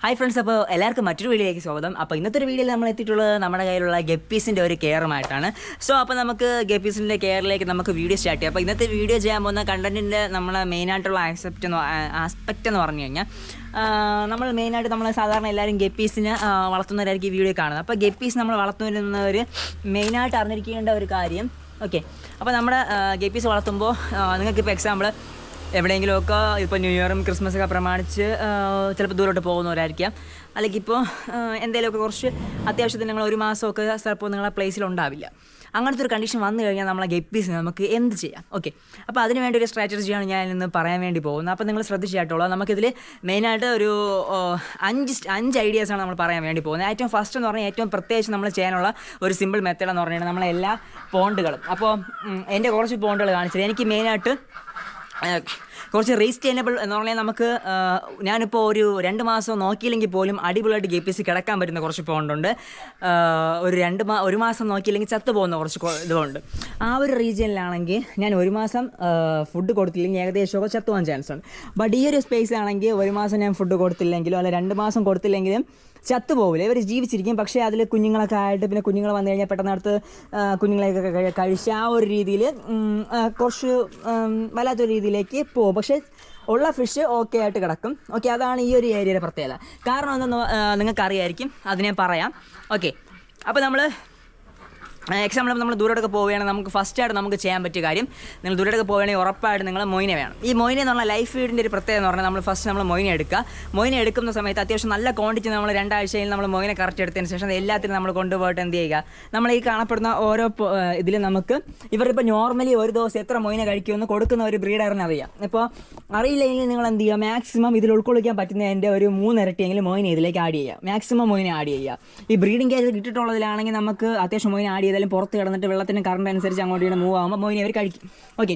Hi friends അപ്പോൾ എല്ലാവർക്കും മറ്റൊരു വീഡിയോയിലേക്ക് സ്വാഗതം. അപ്പോൾ ഇന്നത്തെ ഒരു വീഡിയോയിൽ നമ്മൾ എത്തിയിട്ടുള്ളത് നമ്മുടെ കയ്യിലുള്ള ഗപ്പീസിന്റെ ഒരു കെയറുമായിട്ടാണ്. സോ അപ്പോൾ നമുക്ക് ഗപ്പീസിന്റെ കെയറിലേക്ക് നമുക്ക് വീഡിയോ സ്റ്റാർട്ട് ചെയ്യാം. അപ്പോൾ ഇന്നത്തെ വീഡിയോ ചെയ്യാൻ പോകുന്ന കണ്ടന്റിന്റെ നമ്മളെ മെയിനായിട്ടുള്ള ആക്സെപ്റ്റ് എന്ന് ആസ്പെക്റ്റ് എന്ന് പറഞ്ഞു കഴിഞ്ഞാൽ നമ്മൾ മെയിനായിട്ട് നമ്മൾ സാധാരണ എല്ലാവരും ഗപ്പീസിനെ വളർത്തുന്നവരായിരിക്കും ഈ വീഡിയോ കാണുന്നത്. അപ്പോൾ ഗപ്പീസ് നമ്മൾ വളർത്തുന്നവർ മെയിനായിട്ട് അറിഞ്ഞിരിക്കേണ്ട ഒരു കാര്യം ഓക്കെ അപ്പോൾ നമ്മുടെ ഗപ്പീസ് വളർത്തുമ്പോൾ നിങ്ങൾക്കിപ്പോൾ എക്സാമ്പിൾ എവിടെയെങ്കിലുമൊക്കെ ഇപ്പോൾ ന്യൂ ഇയറും ക്രിസ്മസൊക്കെ പ്രമാണിച്ച് ചിലപ്പോൾ ദൂരോട്ട് പോകുന്നവരായിരിക്കാം. അല്ലെങ്കിൽ ഇപ്പോൾ എന്തെങ്കിലുമൊക്കെ കുറച്ച് അത്യാവശ്യത്തിന് നിങ്ങൾ ഒരു മാസമൊക്കെ ചിലപ്പോൾ നിങ്ങളെ പ്ലേസിൽ ഉണ്ടാവില്ല. അങ്ങനത്തെ ഒരു കണ്ടീഷൻ വന്നു കഴിഞ്ഞാൽ നമ്മളെ ഗപ്പീസിന് നമുക്ക് എന്ത് ചെയ്യാം? ഓക്കെ അപ്പോൾ അതിന് വേണ്ടി ഒരു സ്ട്രാറ്റജിയാണ് ഞാൻ ഇന്ന് പറയാൻ വേണ്ടി പോകുന്നത്. അപ്പോൾ നിങ്ങൾ ശ്രദ്ധിച്ചായിട്ടുള്ളത് നമുക്കിതിൽ മെയിനായിട്ട് ഒരു അഞ്ച് അഞ്ച് ഐഡിയാസാണ് നമ്മൾ പറയാൻ വേണ്ടി പോകുന്നത്. ഏറ്റവും ഫസ്റ്റ് എന്ന് പറഞ്ഞാൽ ഏറ്റവും പ്രത്യേകിച്ച് നമ്മൾ ചെയ്യാനുള്ള ഒരു സിമ്പിൾ മെത്തേഡ് എന്ന് പറഞ്ഞാൽ നമ്മളെ എല്ലാ പോണ്ടുകളും അപ്പോൾ എന്റെ കുറച്ച് പോണ്ടുകൾ കാണിച്ചത് എനിക്ക് മെയിനായിട്ട് കുറച്ച് റീസ്റ്റൈനബിൾ എന്ന് പറഞ്ഞാൽ നമുക്ക് ഞാനിപ്പോൾ ഒരു രണ്ട് മാസം നോക്കിയില്ലെങ്കിൽ പോലും അടിപൊളിയായിട്ട് ഗെ പി സി കിടക്കാൻ പറ്റുന്ന കുറച്ച് പോണ്ടുണ്ട് ഏഹ് ഒരു രണ്ട് മാ ഒരു മാസം നോക്കിയില്ലെങ്കിൽ ചത്തു പോകുന്ന കുറച്ച് ഇതുകൊണ്ട് ആ ഒരു റീജിയനിലാണെങ്കിൽ ഞാൻ ഒരു മാസം ഫുഡ് കൊടുത്തില്ലെങ്കിൽ ഏകദേശമൊക്കെ ചത്തു പോകാൻ ചാൻസ് ഉണ്ട്. ബട്ട് ഈ ഒരു സ്പേസിലാണെങ്കിൽ ഒരു മാസം ഞാൻ ഫുഡ് കൊടുത്തില്ലെങ്കിലോ അല്ല രണ്ട് മാസം കൊടുത്തില്ലെങ്കിലും ചത്തുപോകില്ല ഇവർ ജീവിച്ചിരിക്കും. പക്ഷേ അതിൽ കുഞ്ഞുങ്ങളൊക്കെ ആയിട്ട് പിന്നെ കുഞ്ഞുങ്ങൾ വന്നു കഴിഞ്ഞാൽ പെട്ടെന്ന് അടുത്ത് ആ, കുഞ്ഞുങ്ങളെയൊക്കെ കഴിച്ച് ആ ഒരു രീതിയിൽ കുറച്ച് വല്ലാത്തൊരു രീതിയിലേക്ക് പോകും. പക്ഷേ ഉള്ള ഫിഷ് ഓക്കെ ആയിട്ട് കിടക്കും. ഓക്കെ അതാണ് ഈ ഒരു ഏരിയയുടെ പ്രത്യേകത. കാരണം എന്തെന്ന് നിങ്ങൾക്കറിയായിരിക്കും. അത് ഞാൻ പറയാം. ഓക്കെ. അപ്പോൾ നമ്മൾ എക്സാമ്പിൾ നമ്മൾ ദൂരോട്ടൊക്കെ പോവുകയാണെങ്കിൽ നമുക്ക് ഫസ്റ്റ് ആയിട്ട് നമുക്ക് ചെയ്യാൻ പറ്റിയ കാര്യം നിങ്ങൾ ദൂരോട്ടൊക്കെ പോവുകയാണെങ്കിൽ ഉറപ്പായിട്ട് നിങ്ങൾ മൊയിനെ വേണം. ഈ മൊയിനെ എന്ന് പറഞ്ഞാൽ ലൈഫ് വീടിന്റെ ഒരു പ്രത്യേകത എന്ന് പറഞ്ഞാൽ നമ്മൾ ഫസ്റ്റ് നമ്മൾ മൊയിനെ എടുക്കുക. മൊയിനെ എടുക്കുന്ന സമയത്ത് അത്യാവശ്യം നല്ല ക്വാണ്ടിറ്റി നമ്മൾ രണ്ടാഴ്ചയിൽ നമ്മൾ മൊയിനെ കറക്റ്റ് എടുത്തതിന് ശേഷം എല്ലാത്തിനും നമ്മൾ കൊണ്ടുപോയിട്ട് എന്ത് ചെയ്യുക? നമ്മൾ ഈ കാണപ്പെടുന്ന ഓരോ ഇതിൽ നമുക്ക് ഇവരിപ്പോൾ നോർമലി ഒരു ദിവസം എത്ര മൊയിനെ കഴിക്കുമെന്ന് കൊടുക്കുന്ന ഒരു ബ്രീഡറിന് അറിയാം. ഇപ്പോൾ അറിയില്ലെങ്കിൽ നിങ്ങൾ എന്ത് ചെയ്യുക? മാക്സിമം ഇതിൽ ഉൾക്കൊള്ളിക്കാൻ പറ്റുന്നതിന്റെ ഒരു മൂന്നിരട്ടിയെങ്കിലും മൊയിനെ ഇതിലേക്ക് ആഡ് ചെയ്യുക. മാക്സിമം മൊയിനെ ആഡ് ചെയ്യുക. ഈ ബ്രീഡിംഗ് കേസിൽ കിട്ടിയിട്ടുള്ളതിലാണെങ്കിൽ നമുക്ക് അത്യാവശ്യം മൊയിനെ ആഡ് ചെയ്താലും പുറത്ത് കിടന്നിട്ട് വെള്ളത്തിന് കറണ്ട് അനുസരിച്ച് അങ്ങോട്ട് ഇങ്ങനെ മൂവ് ആകുമ്പോൾ മൊയിനെ അവർ കഴിക്കും. ഓക്കെ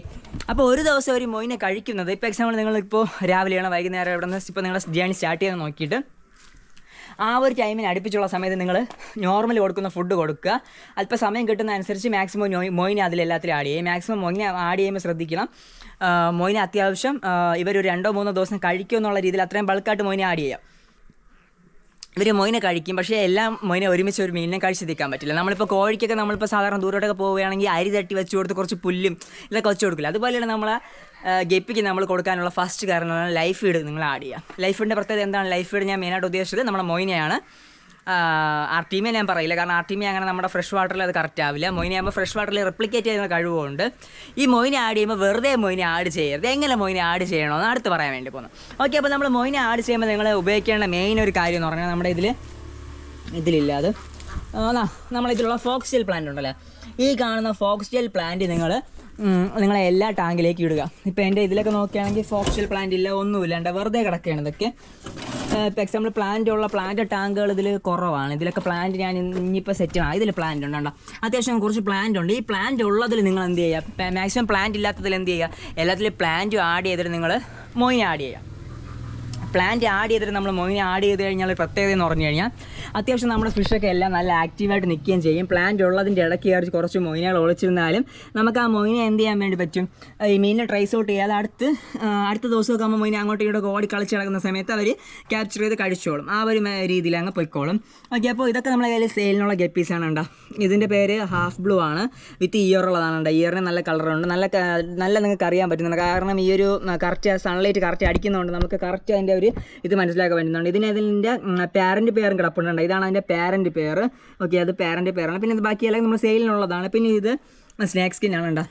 അപ്പോൾ ഒരു ദിവസം ഒരു മൊയിനെ കഴിക്കുന്നത് ഇപ്പോൾ എക്സാമ്പിൾ നിങ്ങളിപ്പോൾ രാവിലെയാണ് വൈകുന്നേരം ഇവിടെ നിന്ന് ഇപ്പോൾ നിങ്ങളുടെ ജേണി സ്റ്റാർട്ട് ചെയ്യാൻ നോക്കിയിട്ട് ആ ഒരു ടൈമിന് അടുപ്പിച്ചുള്ള സമയത്ത് നിങ്ങൾ നോർമൽ കൊടുക്കുന്ന ഫുഡ് കൊടുക്കുക. അല്പം സമയം കിട്ടുന്ന അനുസരിച്ച് മാക്സിമം മൊയിനെ അതിലെല്ലാത്തിലും ആഡ് ചെയ്യും മാക്സിമം മൊയിനെ ആഡ് ചെയ്യുമ്പോൾ ശ്രദ്ധിക്കണം. മൊയിനെ അത്യാവശ്യം ഇവർ രണ്ടോ മൂന്നോ ദിവസം കഴിക്കുമെന്നുള്ള രീതിയിൽ അത്രയും ബൾക്കായിട്ട് മൊയിനെ ആഡ് ചെയ്യാം. ഇവർ മൊയിനെ കഴിക്കും. പക്ഷേ എല്ലാം മൊയിനെ ഒരുമിച്ച് ഒരു മീനിനെ കഴിച്ച് നിൽക്കാൻ പറ്റില്ല. നമ്മളിപ്പോൾ കോഴിക്കൊക്കെ നമ്മളിപ്പോൾ സാധാരണ ദൂരോട്ടൊക്കെ പോവുകയാണെങ്കിൽ അരി തട്ടി വെച്ച് കൊടുത്ത് കുറച്ച് പുല്ലും ഇതൊക്കെ വെച്ച് കൊടുക്കില്ല? അതുപോലെയാണ് നമ്മളെ ഗപ്പിക്ക് നമ്മൾ കൊടുക്കാനുള്ള ഫസ്റ്റ് കാരണം ലൈഫ് ഫീഡ് നിങ്ങൾ ആഡ് ചെയ്യുക. ലൈഫ് ഫീഡിന്റെ പ്രത്യേകത എന്താണ്? ലൈഫ് ഫീഡ് ഞാൻ മെയിനായിട്ട് ഉദ്ദേശിച്ചത് നമ്മുടെ മൊയിനെയാണ്. ആർട്ടീമിയ ഞാൻ പറയില്ല. കാരണം ആർട്ടീമിയ അങ്ങനെ നമ്മുടെ ഫ്രഷ് വാട്ടറിൽ അത് കറക്റ്റ് ആവില്ല. മൊയിനെ ആകുമ്പോൾ ഫ്രഷ് വാട്ടറിൽ റിപ്ലിക്കേറ്റ് ചെയ്യുന്ന കഴിവുണ്ട് ഈ മൊയിനെ ആഡ് ചെയ്യുമ്പോൾ വെറുതെ മൊയിനെ ആഡ് ചെയ്യരുത്. എങ്ങനെ മൊയിനെ ആഡ് ചെയ്യണമെന്ന് അടുത്ത് പറയാൻ വേണ്ടി പോകുന്നു ഓക്കെ അപ്പോൾ നമ്മൾ മൊയിനെ ആഡ് ചെയ്യുമ്പോൾ നിങ്ങൾ ഉപയോഗിക്കേണ്ട മെയിൻ ഒരു കാര്യം എന്ന് പറഞ്ഞാൽ നമ്മുടെ ഇതിൽ ഇതിലില്ല അത്. ആ ഫോക്സ് ജെൽ പ്ലാന്റ് ഉണ്ടല്ലോ? ഈ കാണുന്ന ഫോക്സ് ജെൽ പ്ലാന്റ് നിങ്ങൾ നിങ്ങളെ എല്ലാ ടാങ്കിലേക്കും ഇടുക. ഇപ്പോൾ എന്റെ ഇതിലൊക്കെ നോക്കുകയാണെങ്കിൽ ഫോക്സ് ജെൽ പ്ലാന്റ് ഇല്ല ഒന്നുമില്ല. എന്റെ വെറുതെ കിടക്കുകയാണ് ഇതൊക്കെ. ഇപ്പോൾ എക്സാമ്പിൾ പ്ലാന്റ് ഉള്ള പ്ലാന്റ് ടാങ്കുകൾ ഇതിൽ കുറവാണ്. ഇതിലൊക്കെ പ്ലാന്റ് ഞാൻ ഇനിയിപ്പോൾ സെറ്റ് ചെയ്യണം ഇതിൽ പ്ലാന്റ് ഉണ്ടോ അത്യാവശ്യം കുറച്ച് പ്ലാന്റ് ഉണ്ട്. ഈ പ്ലാന്റ് ഉള്ളതിൽ നിങ്ങൾ എന്ത് ചെയ്യുക? മാക്സിമം പ്ലാന്റ് ഇല്ലാത്തതിൽ എന്ത് ചെയ്യുക? എല്ലാത്തിലും പ്ലാന്റും ആഡ് ചെയ്തിട്ട് നിങ്ങൾ മോയിനെ ആഡ് ചെയ്യുക. പ്ലാന്റ് ആഡ് ചെയ്തിട്ട് നമ്മൾ മൊയിനെ ആഡ് ചെയ്ത് കഴിഞ്ഞാൽ പ്രത്യേകത എന്ന് പറഞ്ഞു കഴിഞ്ഞാൽ അത്യാവശ്യം നമ്മുടെ ഫിഷൊക്കെ എല്ലാം നല്ല ആക്റ്റീവായിട്ട് നിൽക്കുകയും ചെയ്യും. പ്ലാന്റ് ഉള്ളതിന്റെ ഇടയ്ക്ക് കയറി കുറച്ച് മൊയിനുകൾ ഒളിച്ചിരുന്നാലും നമുക്ക് ആ മൊയിനെ എന്ത് ചെയ്യാൻ വേണ്ടി പറ്റും? ഈ മീനിനെ ട്രൈസ് ഔട്ട് ചെയ്യാതെ അടുത്ത് അടുത്ത ദിവസമൊക്കെ ആകുമ്പോൾ മൊയിനെ അങ്ങോട്ടും ഇങ്ങോട്ട് ഓടി കളിച്ച് കിടക്കുന്ന സമയത്ത് അവർ ക്യാപ്ചർ ചെയ്ത് കഴിച്ചോളും. ആ ഒരു രീതിയിൽ അങ്ങ് പൊയ്ക്കോളും. ഓക്കെ അപ്പോൾ ഇതൊക്കെ നമ്മളെ കയ്യിൽ സെയിലിനുള്ള ഗപ്പീസാണ് ഉണ്ടോ ഇതിന്റെ പേര് ഹാഫ് ബ്ലൂ ആണ്. വിത്ത് ഇയർ ഉള്ളതാണ് ഉണ്ടോ ഇയറിന് നല്ല കളറുണ്ട് നല്ല നല്ല നിങ്ങൾക്ക് അറിയാൻ പറ്റുന്നുണ്ട്. കാരണം ഈ ഒരു കറക്റ്റ് സൺലൈറ്റ് കറക്റ്റ് അടിക്കുന്നതുകൊണ്ട് നമുക്ക് കറക്റ്റ് അതിന്റെ ഒരു ഇത് മനസ്സിലാക്കാൻ പറ്റുന്നുണ്ട്. ഇതിന് അതിന്റെ പാരന്റ് പേരും കിടപ്പുണ്ട്. ഇതാണ് അതിന്റെ പാരന്റ് പേർ. ഓക്കെ അത് പാരന്റ് പേരാണ്. പിന്നെ ഇത് ബാക്കിയെല്ലാം നമ്മൾ സെയിലിനുള്ളതാണ് പിന്നെ ഇത് സ്നാക്ക് സ്കിൻ ആണ് ഉണ്ടോ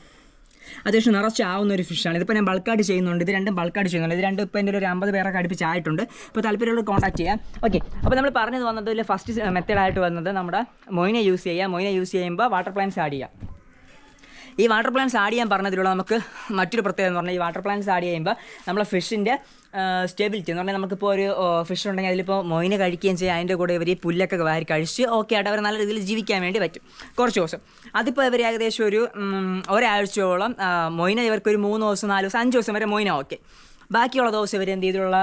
അത്യാവശ്യം നിറച്ചാവുന്ന ഒരു ഫിഷാണ് ഇതിപ്പോൾ ഞാൻ ബൾക്കായിട്ട് ചെയ്യുന്നുണ്ട്. ഇത് രണ്ടും ബൾക്കായിട്ട് ചെയ്യുന്നുണ്ട്. ഇത് രണ്ടും ഇപ്പോൾ എന്റെ ഒരു അമ്പത് പേരൊക്കെ അടുപ്പിച്ചായിട്ടുണ്ട് അപ്പോൾ താല്പര്യമുള്ള കോൺടാക്ട് ചെയ്യാം. ഓക്കെ അപ്പോൾ നമ്മൾ പറഞ്ഞത് വന്നത് ഫസ്റ്റ് മെത്തേഡായിട്ട് വന്നത് നമ്മുടെ മൊയിനെ യൂസ് ചെയ്യുക മൊയിനെ യൂസ് ചെയ്യുമ്പോൾ വാട്ടർ പ്ലാന്റ്സ് ആഡ് ചെയ്യാം. ഈ വാട്ടർ പ്ലാന്റ്സ് ആഡ് ചെയ്യാൻ പറഞ്ഞതിലൂടെ നമുക്ക് മറ്റൊരു പ്രത്യേകത എന്ന് പറഞ്ഞാൽ ഈ വാട്ടർ പ്ലാന്റ്സ് ആഡ് ചെയ്യുമ്പോൾ നമ്മളെ ഫിഷിന്റെ സ്റ്റെബിലിറ്റി എന്ന് പറഞ്ഞാൽ നമുക്കിപ്പോൾ ഒരു ഫിഷ് ഉണ്ടെങ്കിൽ അതിലിപ്പോൾ മൊയിനെ കഴിക്കുകയും ചെയ്യും. അതിന്റെ കൂടെ ഇവർ ഈ പുല്ലൊക്കെ വാരി കഴിച്ച് ഓക്കെ ആയിട്ട് അവർ നല്ല രീതിയിൽ ജീവിക്കാൻ വേണ്ടി പറ്റും. കുറച്ച് ദിവസം. അതിപ്പോൾ ഇവർ ഏകദേശം ഒരു ഒരാഴ്ചയോളം മൊയിന ഇവർക്ക് ഒരു മൂന്ന് ദിവസം നാല് ദിവസം അഞ്ച് ദിവസം വരെ മൊയിന ഓക്കെ ബാക്കിയുള്ള ദിവസം ഇവർ എന്ത് ചെയ്തിട്ടുള്ള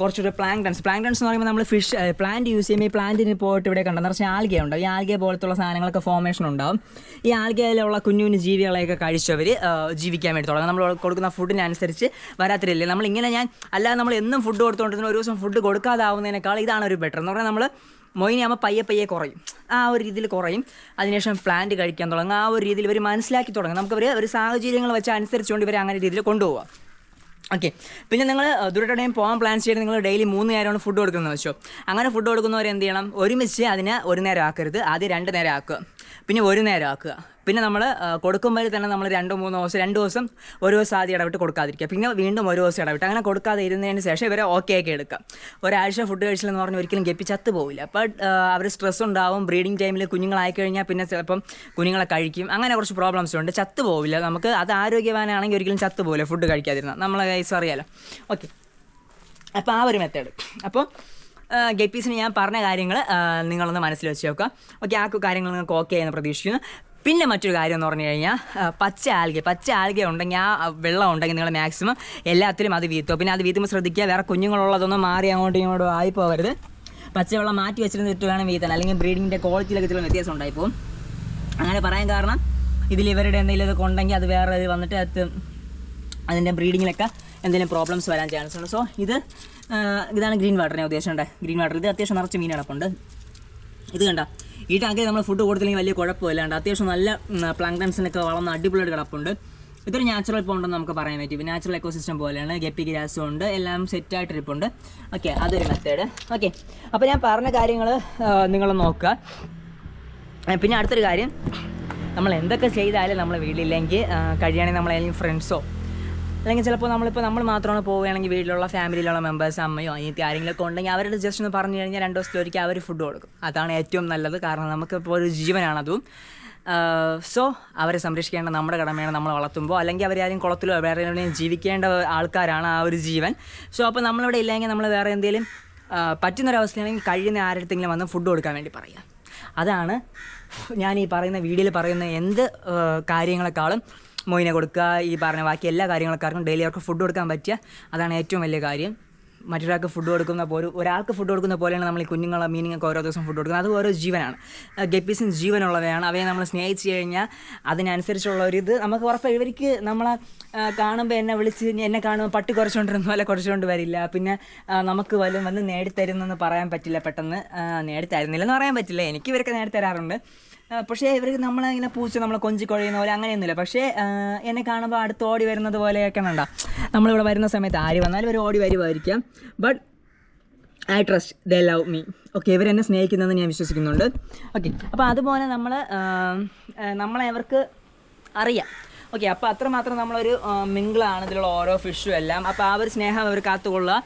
കുറച്ചൊരു പ്ലാങ്ടൺസ് പ്ലാങ്ടൺസ് എന്ന് പറയുമ്പോൾ നമ്മൾ ഫിഷ് പ്ലാന്റ് യൂസ് ചെയ്യുമ്പോൾ ഈ പ്ലാന്റിന് പോയിട്ട് ഇവിടെ കണ്ടെന്ന് പറഞ്ഞാൽ ആൽഗ ഉണ്ടാവും. ഈ ആൽഗ പോലത്തുള്ള സാധനങ്ങളൊക്കെ ഫോർമേഷൻ ഉണ്ടാവും. ഈ ആൽഗയിലുള്ള കുഞ്ഞു കുഞ്ഞു ജീവികളെയൊക്കെ കഴിച്ചവർ ജീവിക്കാൻ വേണ്ടി തുടങ്ങും. നമ്മൾ കൊടുക്കുന്ന ഫുഡിനനുസരിച്ച് വരാത്തില്ലേ നമ്മളിങ്ങനെ ഞാൻ അല്ലാതെ നമ്മൾ എന്നും ഫുഡ് കൊടുത്തുകൊണ്ടിരുന്ന ഒരു ദിവസം ഫുഡ് കൊടുക്കാതാവുന്നതിനേക്കാൾ ഇതാണ് ഒരു ബെറ്റർ എന്ന് പറഞ്ഞാൽ നമ്മൾ മൊയിനാകുമ്പോൾ പയ്യെ പയ്യെ കുറയും. ആ ഒരു രീതിയിൽ കുറയും. അതിനുശേഷം പ്ലാന്റ് കഴിക്കാൻ തുടങ്ങും. ആ ഒരു രീതിയിൽ ഇവർ മനസ്സിലാക്കി തുടങ്ങും. നമുക്ക് ഇവർ ഒരു സാഹചര്യങ്ങൾ വെച്ച് അനുസരിച്ചുകൊണ്ട് ഇവർ അങ്ങനെ രീതിയിൽ കൊണ്ടുപോകാം ഓക്കെ പിന്നെ നിങ്ങൾ ദൂരത്തോടെയും പോകാൻ പ്ലാൻ ചെയ്ത് നിങ്ങൾ ഡെയിലി മൂന്ന് നേരമാണ് ഫുഡ് കൊടുക്കുന്നത് വെച്ചോ. അങ്ങനെ ഫുഡ് കൊടുക്കുന്നവർ എന്ത് ചെയ്യണം? ഒരുമിച്ച് അതിനെ ഒരു നേരം ആക്കരുത്. ആദ്യം രണ്ട് നേരം ആക്കുക. പിന്നെ ഒരു നേരം ആക്കുക. പിന്നെ നമ്മൾ കൊടുക്കുമ്പോൾ തന്നെ നമ്മൾ രണ്ടോ മൂന്നോ ദിവസം രണ്ട് ദിവസം ഒരു ദിവസം ആദ്യം ഇടവിട്ട് കൊടുക്കാതിരിക്കുക. പിന്നെ വീണ്ടും ഒരു ദിവസം ഇടവിട്ട്. അങ്ങനെ കൊടുക്കാതെ ഇരുന്നതിന് ശേഷം ഇവരെ ഓക്കെ ആക്കി എടുക്കാം. ഒരാഴ്ച ഫുഡ് കഴിച്ചില്ലെന്ന് പറഞ്ഞാൽ ഒരിക്കലും ഗപ്പി ചത്ത് പോവില്ല അപ്പോൾ അവർ സ്ട്രെസ് ഉണ്ടാവും ബ്രീഡിംഗ് ടൈമിൽ കുഞ്ഞുങ്ങളായി കഴിഞ്ഞാൽ പിന്നെ ചിലപ്പം കുഞ്ഞുങ്ങളെ കഴിക്കും. അങ്ങനെ കുറച്ച് പ്രോബ്ലംസ് ഉണ്ട്. ചത്ത് പോവില്ല. നമുക്ക് അത് ആരോഗ്യവാനാണെങ്കിൽ ഒരിക്കലും ചത്ത് പോവില്ല ഫുഡ് കഴിക്കാതിരുന്ന. നമ്മളെ കൈസ് അറിയാലോ. ഓക്കെ അപ്പോൾ ആ ഒരു മെത്തേഡ് അപ്പോൾ ഗപ്പീസിന് ഞാൻ പറഞ്ഞ കാര്യങ്ങൾ നിങ്ങളൊന്ന് മനസ്സിൽ വെച്ച് നോക്കുക. ഓക്കെ ആ കാര്യങ്ങൾ നിങ്ങൾക്ക് ഓക്കെ എന്ന് പ്രതീക്ഷിക്കുന്നു. പിന്നെ മറ്റൊരു കാര്യം എന്ന് പറഞ്ഞു കഴിഞ്ഞാൽ പച്ച ആൽഗ പച്ച ആൽഗ ഉണ്ടെങ്കിൽ ആ വെള്ളം ഉണ്ടെങ്കിൽ നിങ്ങൾ മാക്സിമം എല്ലാത്തിലും അത് വീത്തുക പിന്നെ അത് വീത്തുമ്പോൾ ശ്രദ്ധിക്കുക വേറെ കുഞ്ഞുങ്ങളുള്ളതൊന്നും മാറി അങ്ങോട്ടും ഇങ്ങോട്ടും ആയി പോകരുത്. പച്ചവെള്ളം മാറ്റി വെച്ചിരുന്നിട്ട് വേണം വീത്താൻ. അല്ലെങ്കിൽ ബ്രീഡിങ്ങിന്റെ ക്വാളിറ്റിയിലൊക്കെ ചില വ്യത്യാസം ഉണ്ടായിപ്പോവും. അങ്ങനെ പറയാൻ കാരണം ഇതിൽ ഇവരുടെ എന്തെങ്കിലും ഇതൊക്കെ ഉണ്ടെങ്കിൽ അത് വേറെ വന്നിട്ട് അത് അതിന്റെ ബ്രീഡിങ്ങിലൊക്കെ എന്തെങ്കിലും പ്രോബ്ലംസ് വരാൻ ചാൻസ് ഉണ്ട്. സോ ഇത് ഇതാണ് ഗ്രീൻ വാട്ടറിനെ ഉദ്ദേശം ഉദ്ദേശിച്ചത് ഗ്രീൻ വാട്ടർ. ഇത് അത്യാവശ്യം നിറച്ച് മീൻ ഉണ്ട് ഇത് കണ്ട? ഈ ടാങ്കിൽ നമ്മൾ ഫുഡ് കൊടുത്തില്ലെങ്കിൽ വലിയ കുഴപ്പമില്ലാണ്ട് അത്യാവശ്യം നല്ല പ്ലാങ്ടൻസിനൊക്കെ വളർന്ന അടിപൊളിയായിട്ട് കിടപ്പുണ്ട്. ഇതൊരു നാച്ചുറൽ പോണ്ടെന്ന് നമുക്ക് പറയാൻ പറ്റും. നാച്ചുറൽ എക്കോസിസ്റ്റം പോലെയാണ്. ഗപ്പി ഗ്രാസും ഉണ്ട്. എല്ലാം സെറ്റായിട്ട് ഇരിപ്പുണ്ട് ഓക്കെ അതൊരു മെത്തേഡ് ഓക്കെ അപ്പോൾ ഞാൻ പറഞ്ഞ കാര്യങ്ങൾ നിങ്ങൾ നോക്കുക. പിന്നെ അടുത്തൊരു കാര്യം. നമ്മൾ എന്തൊക്കെ ചെയ്താലും നമ്മൾ വീട്ടിലില്ലെങ്കിൽ കഴിയുകയാണെങ്കിൽ നമ്മളേതെങ്കിലും ഫ്രണ്ട്സോ അല്ലെങ്കിൽ ചിലപ്പോൾ നമ്മളിപ്പോൾ നമ്മൾ മാത്രമാണ് പോവുകയാണെങ്കിൽ വീട്ടിലുള്ള ഫാമിലിയിലുള്ള മെമ്പേഴ്സ് അമ്മയോ അനിയത്തി ആരെങ്കിലും ഉണ്ടെങ്കിൽ അവരുടെ ജസ്റ്റ് ഒന്ന് പറഞ്ഞു കഴിഞ്ഞാൽ രണ്ട് ദിവസത്തിലൊരിക്കൽ അവർ ഫുഡ് കൊടുക്കും. അതാണ് ഏറ്റവും നല്ലത്. കാരണം നമുക്കിപ്പോൾ ഒരു ജീവനാണ് ജീവനാണതും സോ അവരെ സംരക്ഷിക്കേണ്ട നമ്മുടെ കടമയാണ് നമ്മൾ വളർത്തുമ്പോൾ. അല്ലെങ്കിൽ അവരാരും കുളത്തിലോ വേറെ എവിടെയും ജീവിക്കേണ്ട ആൾക്കാരാണ് ആ ഒരു ജീവൻ. സോ അപ്പോൾ നമ്മളിവിടെ ഇല്ലെങ്കിൽ നമ്മൾ വേറെ എന്തെങ്കിലും പറ്റുന്നൊരവസ്ഥയാണെങ്കിൽ കഴിയുന്ന ആരുടെങ്കിലും വന്ന് ഫുഡ് കൊടുക്കാൻ വേണ്ടി പറയുക. അതാണ് ഞാൻ ഈ പറയുന്ന വീഡിയോയിൽ പറയുന്ന എന്ത് കാര്യങ്ങളെക്കാളും മൊയിനെ കൊടുക്കുക ഈ പറഞ്ഞ ബാക്കി എല്ലാ കാര്യങ്ങൾക്കാർക്കും ഡെയിലി അവർക്ക് ഫുഡ് കൊടുക്കാൻ പറ്റുക. അതാണ് ഏറ്റവും വലിയ കാര്യം. മറ്റൊരാൾക്ക് ഫുഡ് കൊടുക്കുന്ന പോലെ ഒരാൾക്ക് ഫുഡ് കൊടുക്കുന്ന പോലെയാണ് നമ്മൾ ഈ കുഞ്ഞുങ്ങളെ മീനിങ്ങൊക്കെ ഓരോ ദിവസം ഫുഡ് കൊടുക്കുന്നത്. അത് ഓരോ ജീവനാണ്. ഗപ്പീസും ജീവനുള്ളവയാണ്. അവയെ നമ്മൾ സ്നേഹിച്ച് കഴിഞ്ഞാൽ അതിനനുസരിച്ചുള്ള ഒരു ഇത് നമുക്ക് ഉറപ്പ്. ഇവർക്ക് നമ്മളെ കാണുമ്പോൾ എന്നെ വിളിച്ച് എന്നെ കാണുമ്പോൾ പട്ടി കുറച്ചുകൊണ്ടിരുന്ന പോലെ കുറച്ചുകൊണ്ട് വരില്ല. പിന്നെ നമുക്ക് വല്ലതും വന്ന് നേടിത്തരുന്നെന്ന് പറയാൻ പറ്റില്ല പെട്ടെന്ന്. നേടിത്തരുന്നില്ലെന്ന് പറയാൻ പറ്റില്ല. എനിക്ക് ഇവരൊക്കെ നേടിത്തരാറുണ്ട്. പക്ഷേ ഇവർക്ക് നമ്മളെ ഇങ്ങനെ പൂച്ച നമ്മളെ കൊഞ്ചി കുഴയുന്ന പോലെ അങ്ങനെയൊന്നുമില്ല. പക്ഷേ എന്നെ കാണുമ്പോൾ അടുത്ത് ഓടി വരുന്നത് പോലെയൊക്കെ വേണ്ട നമ്മളിവിടെ വരുന്ന സമയത്ത് ആര് വന്നാലും ഇവർ ഓടി വരുമായിരിക്കാം but I trust the love me okay ഇവരെന്നെ സ്നേഹിക്കുന്നതെന്ന് ഞാൻ വിശ്വസിക്കുന്നുണ്ട്. ഓക്കെ അപ്പോൾ അതുപോലെ നമ്മൾ നമ്മളെ അവർക്ക് അറിയാം. ഓക്കെ അപ്പോൾ അത്രമാത്രം നമ്മളൊരു മിങ്കിളാണ് ഇതിലുള്ള ഓരോ ഫിഷും എല്ലാം. അപ്പോൾ ആ ഒരു സ്നേഹം അവർ കാത്തുകൊള്ളുക.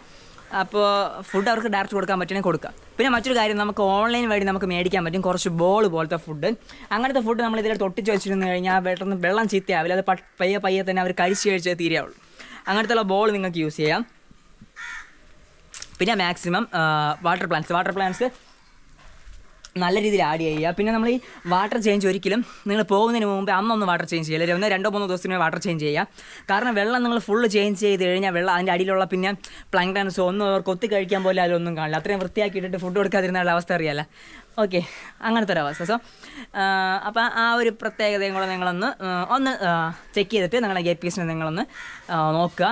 അപ്പോൾ ഫുഡ് അവർക്ക് ഡയറക്റ്റ് കൊടുക്കാൻ പറ്റുമെങ്കിൽ കൊടുക്കാം. പിന്നെ മറ്റൊരു കാര്യം നമുക്ക് ഓൺലൈൻ വഴി നമുക്ക് മേടിക്കാൻ പറ്റും കുറച്ച് ബോൾ പോലത്തെ ഫുഡ് അങ്ങനത്തെ ഫുഡ് നമ്മൾ ഇതിൽ തൊട്ടിച്ച് വെച്ചിരുന്നു കഴിഞ്ഞാൽ പെട്ടെന്ന് വെള്ളം ചീത്തയാവില്ല. അത് പയ്യെ പയ്യെ തന്നെ അവർ കഴിച്ച് കഴിച്ചേ തീരെയുള്ളൂ അങ്ങനത്തെ ബോൾ നിങ്ങൾക്ക് യൂസ് ചെയ്യാം. പിന്നെ maximum water plants water plants നല്ല രീതിയിൽ ആഡ് ചെയ്യുക. പിന്നെ നമ്മൾ ഈ വാട്ടർ ചേഞ്ച് ഒരിക്കലും നിങ്ങൾ പോകുന്നതിന് മുമ്പ് അന്നൊന്ന് വാട്ടർ ചേഞ്ച് ചെയ്യില്ല? ഒന്ന് രണ്ടോ മൂന്നോ ദിവസത്തിന് വാട്ടർ ചേഞ്ച് ചെയ്യുക. കാരണം വെള്ളം നിങ്ങൾ ഫുൾ ചേഞ്ച് ചെയ്ത് കഴിഞ്ഞാൽ വെള്ളം അതിന്റെ അടിയിലുള്ള പിന്നെ പ്ലങ്ടൻസോ ഒന്നും അവർ കൊത്തി കഴിക്കാൻ പോലെ അതിലൊന്നും കാണില്ല. അത്രയും വൃത്തിയാക്കിയിട്ടിട്ട് ഫുഡ് കൊടുക്കാതിരുന്നുള്ള അവസ്ഥ അറിയാലോ. ഓക്കെ അങ്ങനത്തെ ഒരു അവസ്ഥ. സോ അപ്പോൾ ആ ഒരു പ്രത്യേകതയും കൂടെ നിങ്ങളൊന്ന് ഒന്ന് ചെക്ക് ചെയ്തിട്ട് നിങ്ങളെ ഗെ പീസിനെ നിങ്ങളൊന്ന് നോക്കുക.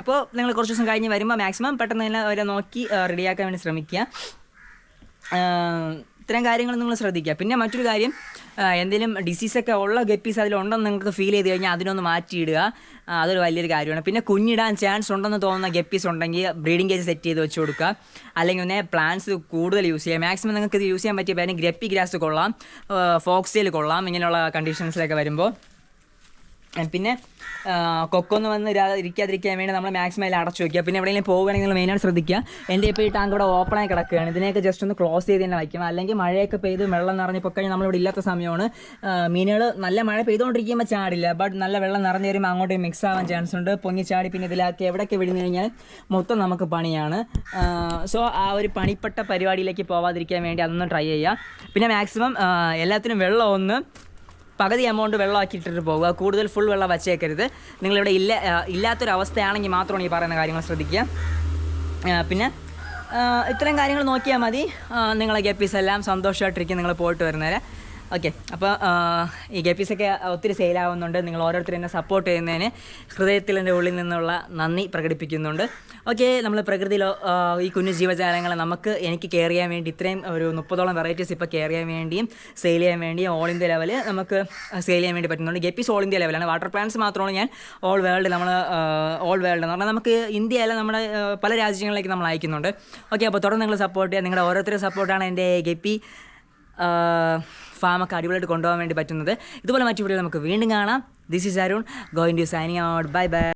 അപ്പോൾ നിങ്ങൾ കുറച്ച് ദിവസം കഴിഞ്ഞ് വരുമ്പോൾ മാക്സിമം പെട്ടെന്ന് തന്നെ അവരെ നോക്കി റെഡിയാക്കാൻ വേണ്ടി ശ്രമിക്കുക. ഇത്തരം കാര്യങ്ങൾ നിങ്ങൾ ശ്രദ്ധിക്കുക. പിന്നെ മറ്റൊരു കാര്യം എന്തെങ്കിലും ഡിസീസൊക്കെ ഉള്ള ഗപ്പീസ് അതിലുണ്ടെന്ന് നിങ്ങൾക്ക് ഫീൽ ചെയ്ത് കഴിഞ്ഞാൽ അതിനൊന്ന് മാറ്റിയിടുക. അതൊരു വലിയൊരു കാര്യമാണ്. പിന്നെ കുഞ്ഞിടാൻ ചാൻസ് ഉണ്ടെന്ന് തോന്നുന്ന ഗപ്പീസ് ഉണ്ടെങ്കിൽ ബ്രീഡിംഗ് കേജ് സെറ്റ് ചെയ്ത് വെച്ച് കൊടുക്കുക. അല്ലെങ്കിൽ പിന്നെ പ്ലാന്റ്സ് കൂടുതൽ യൂസ് ചെയ്യുക. മാക്സിമം നിങ്ങൾക്ക് ഇത് യൂസ് ചെയ്യാൻ പറ്റിയ പേര് ഗ്രപ്പി ഗ്രാസ് കൊള്ളാം. ഫോക്സേൽ കൊള്ളാം. ഇങ്ങനെയുള്ള കണ്ടീഷൻസിലൊക്കെ വരുമ്പോൾ. പിന്നെ കൊക്കൊന്ന് വന്ന് ഇരിക്കാതിരിക്കാൻ വേണ്ടി നമ്മൾ മാക്സിമം അതിൽ അടച്ചു വയ്ക്കുക പിന്നെ എവിടെയെങ്കിലും പോകുകയാണെങ്കിൽ മെയിനായിട്ട് ശ്രദ്ധിക്കുക. എന്റെ ഇപ്പോൾ ഈ ടാങ്ക് ഇവിടെ ഓപ്പണായി കിടക്കുകയാണ്. ഇതിനെയൊക്കെ ജസ്റ്റ് ഒന്ന് ക്ലോസ് ചെയ്ത് തന്നെ വയ്ക്കണം. അല്ലെങ്കിൽ മഴയൊക്കെ പെയ്ത് വെള്ളം നിറഞ്ഞ് കഴിഞ്ഞാൽ നമ്മളിവിടെ ഇല്ലാത്ത സമയമാണ്. മീനുകൾ നല്ല മഴ പെയ്തുകൊണ്ടിരിക്കുമ്പോൾ ചാടില്ല. ബട്ട് നല്ല വെള്ളം നിറഞ്ഞ് വരുമ്പോൾ അങ്ങോട്ട് മിക്സ് ആവാൻ ചാൻസ് ഉണ്ട്. പൊങ്ങി ചാടി പിന്നെ ഇതിലാക്കി എവിടെയൊക്കെ വിടുന്നു കഴിഞ്ഞാൽ മൊത്തം നമുക്ക് പണിയാണ്. സോ ആ ഒരു പണിപ്പെട്ട പരിപാടിയിലേക്ക് പോവാതിരിക്കാൻ വേണ്ടി അതൊന്ന് ട്രൈ ചെയ്യുക. പിന്നെ മാക്സിമം എല്ലാത്തിനും വെള്ളം ഒന്ന് പകുതി എമൗണ്ട് വെള്ളമാക്കി ഇട്ടിട്ട് പോകുക കൂടുതൽ ഫുൾ വെള്ളം വച്ചേക്കരുത്. നിങ്ങളിവിടെ ഇല്ല ഇല്ലാത്തൊരവസ്ഥയാണെങ്കിൽ മാത്രമാണ് ഈ പറയുന്ന കാര്യങ്ങൾ ശ്രദ്ധിക്കുക. പിന്നെ ഇത്രയും കാര്യങ്ങൾ നോക്കിയാൽ മതി. നിങ്ങളെ ഗപ്പീസ് എല്ലാം സന്തോഷമായിട്ടിരിക്കും നിങ്ങൾ പോയിട്ട് വരുന്നവരെ. ഓക്കെ അപ്പോൾ ഈ ഗപ്പീസൊക്കെ ഒത്തിരി സെയിലാവുന്നുണ്ട് നിങ്ങൾ ഓരോരുത്തരും എന്നെ സപ്പോർട്ട് ചെയ്യുന്നതിന് ഹൃദയത്തിൽ എന്റെ ഉള്ളിൽ നിന്നുള്ള നന്ദി പ്രകടിപ്പിക്കുന്നുണ്ട്. ഓക്കെ നമ്മൾ പ്രകൃതിയിലോ ഈ കുഞ്ഞു ജീവജാലങ്ങളെ നമുക്ക് എനിക്ക് കെയർ ചെയ്യാൻ വേണ്ടി ഇത്രയും ഒരു മുപ്പതോളം വെറൈറ്റീസ് ഇപ്പോൾ കെയർ ചെയ്യാൻ വേണ്ടിയും സെയിൽ ചെയ്യാൻ വേണ്ടിയും ഓൾ ഇന്ത്യ ലെവൽ നമുക്ക് സെയിൽ ചെയ്യാൻ വേണ്ടി പറ്റുന്നുണ്ട്. ഗപ്പീസ് ഓൾ ഇന്ത്യ ലെവലാണ് വാട്ടർ പ്ലാന്റ്സ് മാത്രമാണ് ഞാൻ ഓൾ വേൾഡ് നമ്മൾ ഓൾ വേൾഡ് എന്ന് പറഞ്ഞാൽ നമുക്ക് ഇന്ത്യയിലെ നമ്മുടെ പല രാജ്യങ്ങളിലേക്ക് നമ്മൾ അയക്കുന്നുണ്ട്. ഓക്കെ അപ്പോൾ തുടർന്ന് നിങ്ങൾ സപ്പോർട്ട് ചെയ്യുക. നിങ്ങളുടെ ഓരോരുത്തരുടെ സപ്പോർട്ടാണ് എന്റെ ഗപ്പി. ഫാമൊക്കെ അടിപൊളിയായിട്ട് കൊണ്ടുപോകാൻ വേണ്ടി പറ്റുന്നത്. ഇതുപോലെ മറ്റു വീഡിയോ നമുക്ക് വീണ്ടും കാണാം. This is Arun going to signing out bye bye